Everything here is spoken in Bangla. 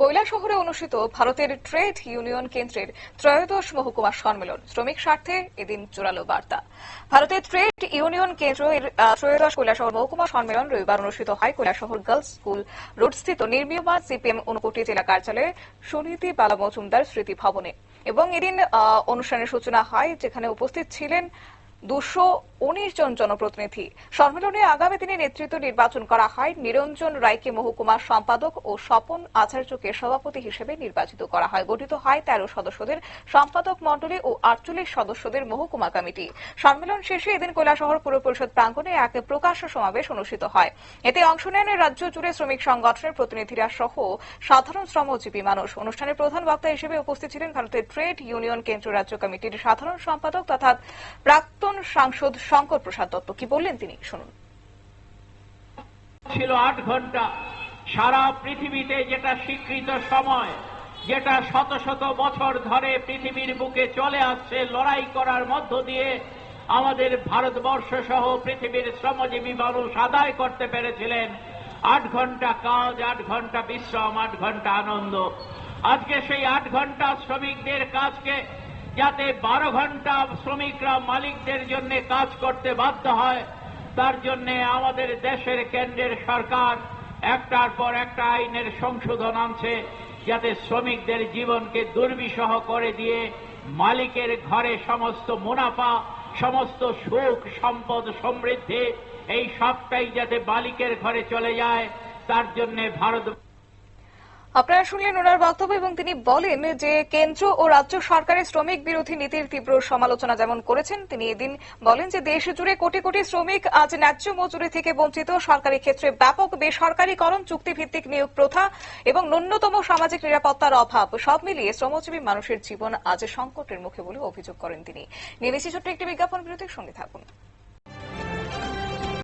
কৈলাসহরে অনুষ্ঠিত ভারতের ট্রেড ইউনিয়ন কেন্দ্রের ত্রয়োদশ মহকুমা সম্মেলন। শ্রমিক স্বার্থে এদিন জোরালো বার্তা। ভারতের ট্রেড ইউনিয়ন কেন্দ্রের আহ, ত্রয়োদশ কৈলাসহর মহকুমা সম্মেলন রবিবার অনুষ্ঠিত হয় কৈলাসহর গার্লস স্কুল রোডস্থিত নির্মীয়মান সিপিএম ঊনকোটি জেলা কার্যালয়ে সুনীতি বালা মজুমদার স্মৃতি ভবনে। এবং এদিন অনুষ্ঠানের সূচনা হয় যেখানে উপস্থিত ছিলেন দুশো উনিশ জন জনপ্রতিনিধি। সম্মেলনে আগামী দিনে নেতৃত্ব নির্বাচন করা হয়। নিরঞ্জন রায়কে মহকুমা সম্পাদক ও স্বপন আচার্যকে সভাপতি হিসেবে নির্বাচিত করা হয়। গঠিত হয় তেরো সদস্যদের। সম্পাদক মণ্ডলী ও আটচল্লিশ সদস্যদের মহকুমা কমিটি। সম্মেলন শেষে এদিন কৈলাসহর পুর পরিষদ প্রাঙ্গণে এক প্রকাশ্য সমাবেশ অনুষ্ঠিত হয়। এতে অংশ নেন রাজ্য জুড়ে শ্রমিক সংগঠনের প্রতিনিধিরা সহ সাধারণ শ্রমজীবী মানুষ। অনুষ্ঠানে প্রধান বক্তা হিসেবে উপস্থিত ছিলেন ভারতের ট্রেড ইউনিয়ন কেন্দ্র রাজ্য কমিটির সাধারণ সম্পাদক তথা প্রাক্তন সাংসদ শঙ্কর প্রসাদ দত্ত। কি বললেন তিনি? শুনুন। ছিল আট ঘণ্টা। সারা পৃথিবীতে যেটা স্বীকৃত সময়, যেটা শত শত বছর ধরে পৃথিবীর বুকে চলে আসছে লড়াই করার মধ্য দিয়ে, আমাদের ভারতবর্ষ সহ পৃথিবীর শ্রমজীবী মানুষ আদায় করতে পেরেছিলেন। আট ঘণ্টা কাজ, আট ঘণ্টা বিশ্রাম, আট ঘণ্টা আনন্দ। আজকে সেই আট ঘণ্টা শ্রমিকদের কাজকে যাতে বারো ঘণ্টা শ্রমিকরা মালিকদের জন্য কাজ করতে বাধ্য হয়, তার জন্য আমাদের দেশের কেন্দ্রের সরকার একটার পর একটা আইনের সংশোধন আনছে, যাতে শ্রমিকদের জীবনকে দুর্বিষহ করে দিয়ে মালিকের ঘরে সমস্ত মুনাফা, সমস্ত সুখ, সম্পদ সমৃদ্ধি, এই সবটাই যাতে মালিকের ঘরে চলে যায়, তার জন্য ভারত আপনারা শুনলেন ওনার বক্তব্য এবং তিনি বলেন যে কেন্দ্র ও রাজ্য সরকারের শ্রমিক বিরোধী নীতির তীব্র সমালোচনা যেমন করেছেন, তিনি এদিন বলেন যে দেশ জুড়ে কোটি কোটি শ্রমিক আজ ন্যায্য মজুরি থেকে বঞ্চিত। সরকারি ক্ষেত্রে ব্যাপক বেসরকারীকরণ, চুক্তিভিত্তিক নিয়োগ প্রথা এবং ন্যূনতম সামাজিক নিরাপত্তার অভাব, সব মিলিয়ে শ্রমজীবী মানুষের জীবন আজ সংকটের মুখে বলে অভিযোগ করেন তিনি। ছোট্ট একটি বিজ্ঞাপন বিরতির সঙ্গে থাকুন।